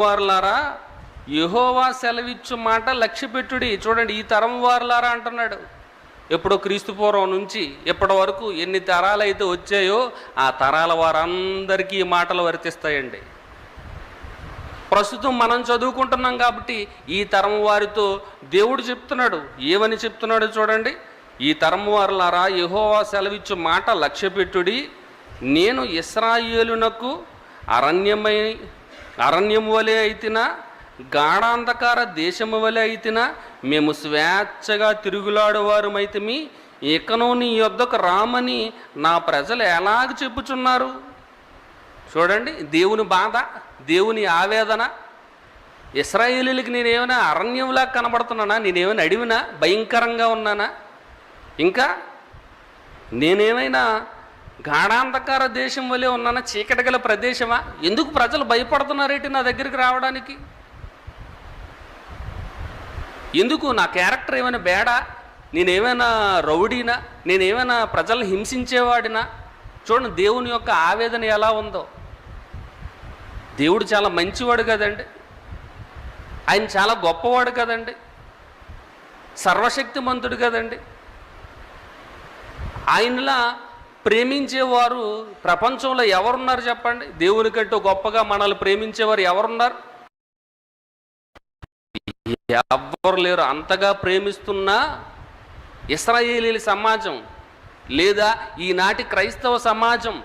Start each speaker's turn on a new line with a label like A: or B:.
A: వారులారా యహోవా సెలవిచ్చు మాట లక్ష్య పెట్టుడి చూడండి ఈ తరం వారులారా అంటున్నాడు. ఎప్పుడో క్రీస్తుపూర్వం నుంచి ఎప్పటి వరకు ఎన్ని తరాలు అయితే వచ్చాయో ఆ తరాల వారందరికీ ఈ మాటలు వర్తిస్తాయండి. ప్రస్తుతం మనం చదువుకుంటున్నాం కాబట్టి ఈ తరం వారితో దేవుడు చెప్తున్నాడు. ఏమని చెప్తున్నాడు చూడండి. ఈ తరం వారులారా యహోవా సెలవిచ్చు మాట లక్ష్య పెట్టుడి నేను ఇస్రాయేలునకు అరణ్యమై అరణ్యము వలె అయితేనా గాఢాంధకార దేశము వలె అయితేనా మేము స్వేచ్ఛగా తిరుగులాడువారమైతిమి ఇకను నీ యొద్దకు రామని నా ప్రజలు ఎలాగ చెప్పుచున్నారు? చూడండి దేవుని బాధ దేవుని ఆవేదన. ఇస్రాయేలీలకి నేనేమైనా అరణ్యంలా కనబడుతున్నానా? నేనేమైనా అడివినా? భయంకరంగా ఉన్నానా? ఇంకా నేనేమైనా గాఢాంధకార దేశం వలె ఉన్న చీకటి గల ప్రదేశమా? ఎందుకు ప్రజలు భయపడుతున్నారేటి నా దగ్గరికి రావడానికి? ఎందుకు నా క్యారెక్టర్ ఏమైనా బేడా? నేనేమైనా రౌడీనా? నేనేమైనా ప్రజల్ని హింసించేవాడినా? చూడండి దేవుని యొక్క ఆవేదన ఎలా ఉందో. దేవుడు చాలా మంచివాడు కదండి. ఆయన చాలా గొప్పవాడు కదండి. సర్వశక్తిమంతుడు కదండి. ఆయనలా ప్రేమించేవారు ప్రపంచంలో ఎవరున్నారు చెప్పండి? దేవుని కంటే గొప్పగా మనల్ని ప్రేమించేవారు ఎవరున్నారు? ఎవ్వరు లేరు. అంతగా ప్రేమిస్తున్నా ఇస్రాయేలీ సమాజం లేదా ఈనాటి క్రైస్తవ సమాజం